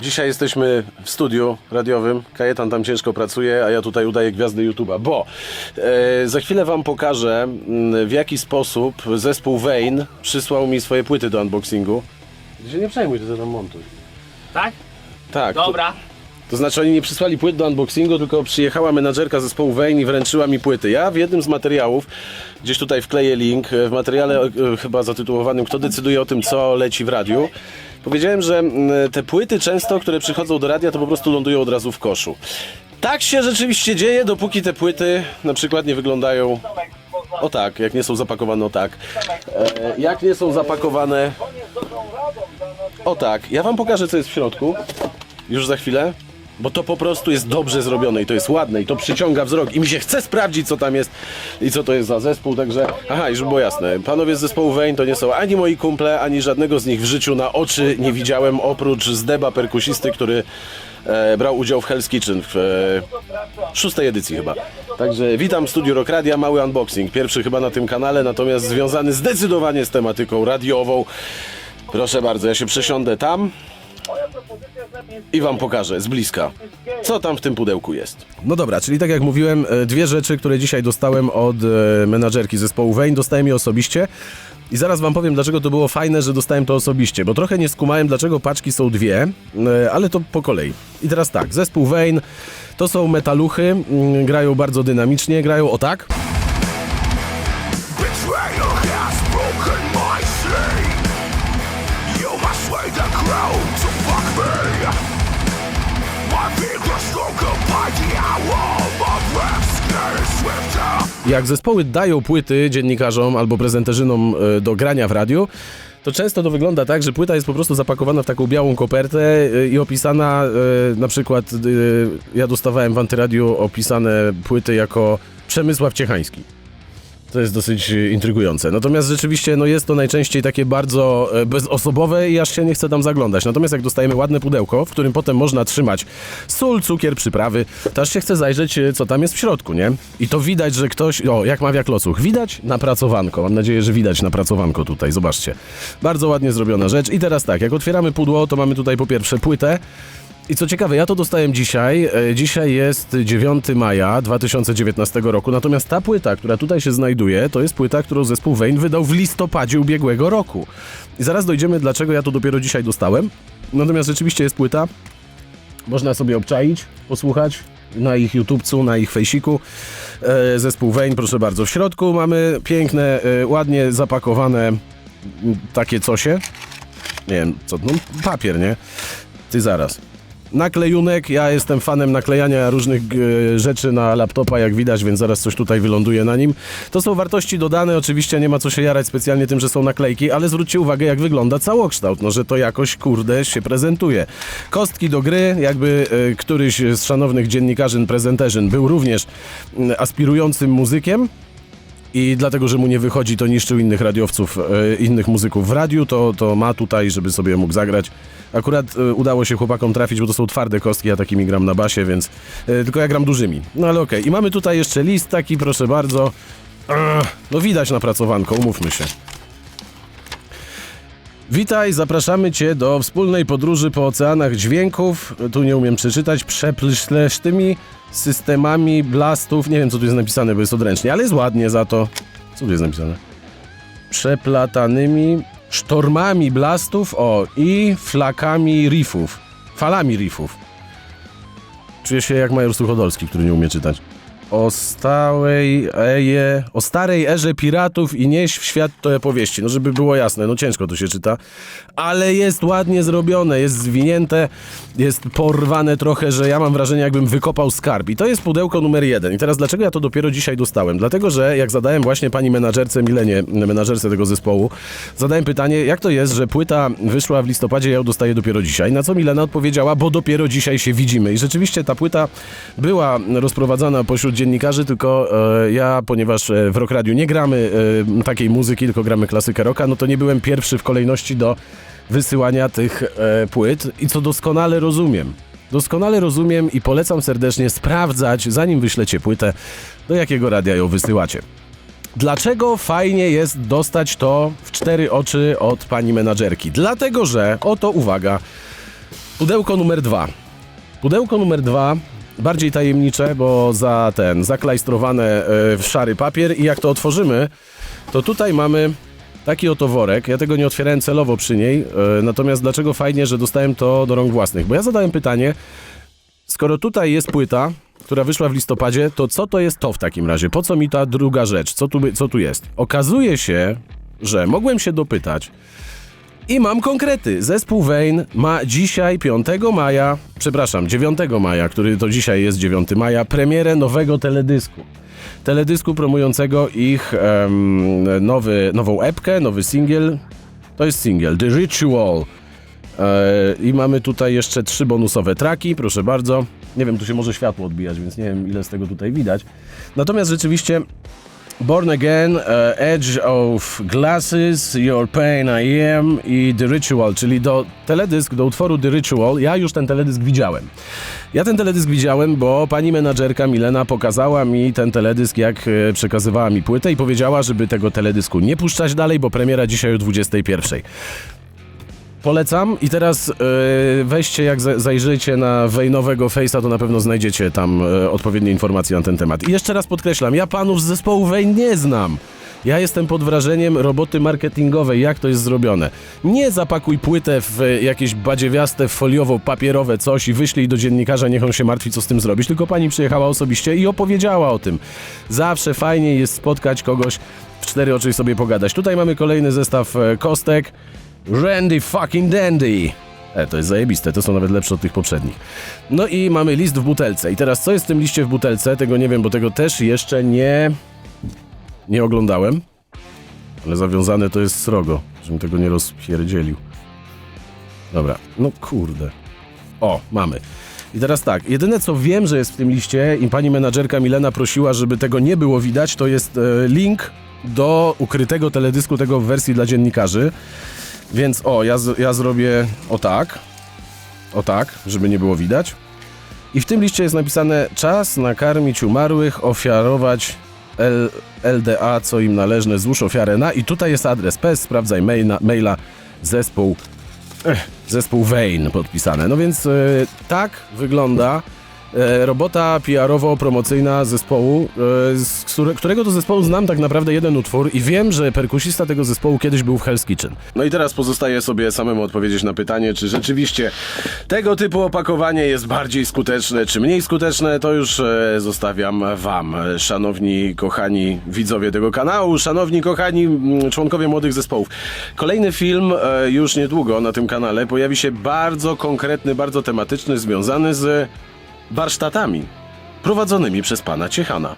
Dzisiaj jesteśmy w studiu radiowym. Kajetan tam ciężko pracuje, a ja tutaj udaję gwiazdy YouTube'a, bo e, za chwilę Wam pokażę, w jaki sposób zespół Vane przysłał mi swoje płyty do unboxingu. Ty się nie przejmuj, ty to tam montuj. Tak? Tak. Dobra. to znaczy oni nie przysłali płyt do unboxingu, tylko przyjechała menadżerka zespołu Vane i wręczyła mi płyty. Ja w jednym z materiałów, gdzieś tutaj wkleję link, w materiale e, chyba zatytułowanym Kto decyduje o tym, co leci w radiu, powiedziałem, że mm, te płyty często, które przychodzą do radia, to po prostu lądują od razu w koszu. Tak się rzeczywiście dzieje, dopóki te płyty na przykład nie wyglądają o tak, jak nie są zapakowane o tak. E, jak nie są zapakowane o tak. Ja wam pokażę, co jest w środku. Już za chwilę. Bo to po prostu jest dobrze zrobione i to jest ładne i to przyciąga wzrok i mi się chce sprawdzić co tam jest i co to jest za zespół, także aha, i żeby było jasne, panowie z zespołu Wayne to nie są ani moi kumple, ani żadnego z nich w życiu na oczy nie widziałem oprócz Zdeba perkusisty, który e, brał udział w Hell's Kitchen w e, szóstej edycji chyba. Także witam w studiu Rock Radia, mały unboxing, pierwszy chyba na tym kanale, natomiast związany zdecydowanie z tematyką radiową. Proszę bardzo, ja się przesiądę tam i wam pokażę z bliska, co tam w tym pudełku jest. No dobra, czyli tak jak mówiłem, e, dwie rzeczy, które dzisiaj dostałem od e, menadżerki zespołu Wayne, dostałem je osobiście. I zaraz wam powiem, dlaczego to było fajne, że dostałem to osobiście, bo trochę nie skumałem, dlaczego paczki są dwie, e, ale to po kolei. I teraz tak, zespół Wayne to są metaluchy, mm, grają bardzo dynamicznie, grają o tak. Jak zespoły dają płyty dziennikarzom albo prezenterzynom e, do grania w radiu, to często to wygląda tak, że płyta jest po prostu zapakowana w taką białą kopertę e, i opisana, e, na przykład ja dostawałem w Antyradiu opisane płyty jako Przemysław Ciechański. To jest dosyć e, intrygujące. Natomiast rzeczywiście no jest to najczęściej takie bardzo e, bezosobowe i aż się nie chce tam zaglądać. Natomiast jak dostajemy ładne pudełko, w którym potem można trzymać sól, cukier, przyprawy, to aż się chce zajrzeć, e, co tam jest w środku, nie? I to widać, że ktoś, o, jak mawia klocuch, widać napracowanko. Mam nadzieję, że widać napracowanko tutaj, zobaczcie. Bardzo ładnie zrobiona rzecz. I teraz tak, jak otwieramy pudło, to mamy tutaj po pierwsze płytę, i co ciekawe, ja to dostałem dzisiaj. E, Dzisiaj jest 9 maja 2019 roku, natomiast ta płyta, która tutaj się znajduje, to jest płyta, którą zespół Wayne wydał w listopadzie ubiegłego roku. I zaraz dojdziemy, dlaczego ja to dopiero dzisiaj dostałem. Natomiast rzeczywiście jest płyta. Można sobie obczaić, posłuchać na ich YouTubecu, na ich fejsiku. E, Zespół Wayne, proszę bardzo. W środku mamy piękne, e, ładnie zapakowane takie cosie. Nie wiem, co, no papier, nie? Ty zaraz. Naklejunek, ja jestem fanem naklejania różnych e, rzeczy na laptopa, jak widać, więc zaraz coś tutaj wyląduje na nim. To są wartości dodane, oczywiście nie ma co się jarać specjalnie tym, że są naklejki, ale zwróćcie uwagę, jak wygląda całokształt, no że to jakoś, kurde, się prezentuje. Kostki do gry, jakby e, któryś z szanownych dziennikarzy, prezenterzyn był również aspirującym muzykiem, i dlatego, że mu nie wychodzi, to niszczył innych radiowców, e, innych muzyków w radiu, to, to ma tutaj, żeby sobie mógł zagrać. Akurat e, udało się chłopakom trafić, bo to są twarde kostki, ja takimi gram na basie, więc e, tylko ja gram dużymi. No ale okej. I mamy tutaj jeszcze list taki, proszę bardzo. No widać napracowanko, umówmy się. Witaj, zapraszamy Cię do wspólnej podróży po oceanach dźwięków. Tu nie umiem przeczytać. Przeplesztymi systemami blastów. Nie wiem, co tu jest napisane, bo jest odręcznie, ale jest ładnie za to. Co tu jest napisane? Przeplatanymi sztormami blastów, o, i flakami riffów. Falami riffów. Czuję się jak major Suchodolski, który nie umie czytać. O stałej eje, o starej erze piratów i nieś w świat to opowieści. No żeby było jasne, no ciężko to się czyta, ale jest ładnie zrobione, jest zwinięte, jest porwane trochę, że ja mam wrażenie jakbym wykopał skarb. I to jest pudełko numer jeden. I teraz dlaczego ja to dopiero dzisiaj dostałem? Dlatego, że jak zadałem właśnie pani menadżerce Milenie, menadżerce tego zespołu, zadałem pytanie, jak to jest, że płyta wyszła w listopadzie, ja ją dostaję dopiero dzisiaj. Na co Milena odpowiedziała, bo dopiero dzisiaj się widzimy. I rzeczywiście ta płyta była rozprowadzana pośród dziennikarzy, tylko e, ja, ponieważ e, w Rock Radiu nie gramy e, takiej muzyki, tylko gramy klasykę rocka, no to nie byłem pierwszy w kolejności do wysyłania tych płyt i co doskonale rozumiem. Doskonale rozumiem i polecam serdecznie sprawdzać, zanim wyślecie płytę, do jakiego radia ją wysyłacie. Dlaczego fajnie jest dostać to w cztery oczy od pani menadżerki? Dlatego, że, oto uwaga, Pudełko numer dwa. Pudełko numer dwa, bardziej tajemnicze, bo za ten, zaklajstrowane e, w szary papier i jak to otworzymy, to tutaj mamy taki oto worek. Ja tego nie otwierałem celowo przy niej, e, natomiast dlaczego fajnie, że dostałem to do rąk własnych? Bo ja zadałem pytanie, skoro tutaj jest płyta, która wyszła w listopadzie, to co to jest to w takim razie? Po co mi ta druga rzecz? Co tu, co tu jest? Okazuje się, że mogłem się dopytać, i mam konkrety. Zespół Wayne ma dzisiaj 5 maja, przepraszam, 9 maja, który to dzisiaj jest 9 maja, premierę nowego teledysku. Teledysku promującego ich em, nowy, nową epkę, nowy singiel. To jest singiel, The Ritual. E, I mamy tutaj jeszcze trzy bonusowe traki, proszę bardzo. Nie wiem, tu się może światło odbijać, więc nie wiem ile z tego tutaj widać. Natomiast rzeczywiście Born Again, e, Edge of Glasses, Your Pain I Am i The Ritual, czyli do teledysk, do utworu The Ritual, ja już ten teledysk widziałem. Ja ten teledysk widziałem, bo pani menadżerka Milena pokazała mi ten teledysk, jak e, przekazywała mi płytę i powiedziała, żeby tego teledysku nie puszczać dalej, bo premiera dzisiaj o 21. Polecam i teraz e, weźcie, jak za- zajrzycie na Wejnowego Face'a, to na pewno znajdziecie tam e, odpowiednie informacje na ten temat. I jeszcze raz podkreślam, ja panów z zespołu Wejn nie znam. Ja jestem pod wrażeniem roboty marketingowej, jak to jest zrobione. Nie zapakuj płytę w jakieś badziewiaste, foliowo-papierowe coś i wyślij do dziennikarza, niech on się martwi, co z tym zrobić. Tylko pani przyjechała osobiście i opowiedziała o tym. Zawsze fajnie jest spotkać kogoś w cztery oczy sobie pogadać. Tutaj mamy kolejny zestaw e, kostek. Randy fucking dandy. E, to jest zajebiste, to są nawet lepsze od tych poprzednich. No i mamy list w butelce. I teraz co jest w tym liście w butelce? Tego nie wiem, bo tego też jeszcze nie... nie oglądałem. Ale zawiązane to jest srogo, żebym tego nie rozpierdzielił. Dobra, no kurde. O, mamy. I teraz tak, jedyne co wiem, że jest w tym liście i pani menadżerka Milena prosiła, żeby tego nie było widać, to jest e, link do ukrytego teledysku tego w wersji dla dziennikarzy. Więc o, ja, ja zrobię o tak. O tak, żeby nie było widać. I w tym liście jest napisane czas nakarmić umarłych, ofiarować L, LDA, co im należne, złóż ofiarę na... I tutaj jest adres PES, sprawdzaj maila, maila zespół Ech, zespół Wayne podpisane. No więc e, tak wygląda robota PR-owo-promocyjna zespołu, e, z które, którego to zespołu znam tak naprawdę jeden utwór i wiem, że perkusista tego zespołu kiedyś był w Hell's Kitchen. No i teraz pozostaje sobie samemu odpowiedzieć na pytanie, czy rzeczywiście tego typu opakowanie jest bardziej skuteczne, czy mniej skuteczne, to już e, zostawiam wam, e, szanowni, kochani widzowie tego kanału, szanowni, kochani członkowie młodych zespołów. Kolejny film e, już niedługo na tym kanale pojawi się bardzo konkretny, bardzo tematyczny, związany z warsztatami prowadzonymi przez pana Ciechana.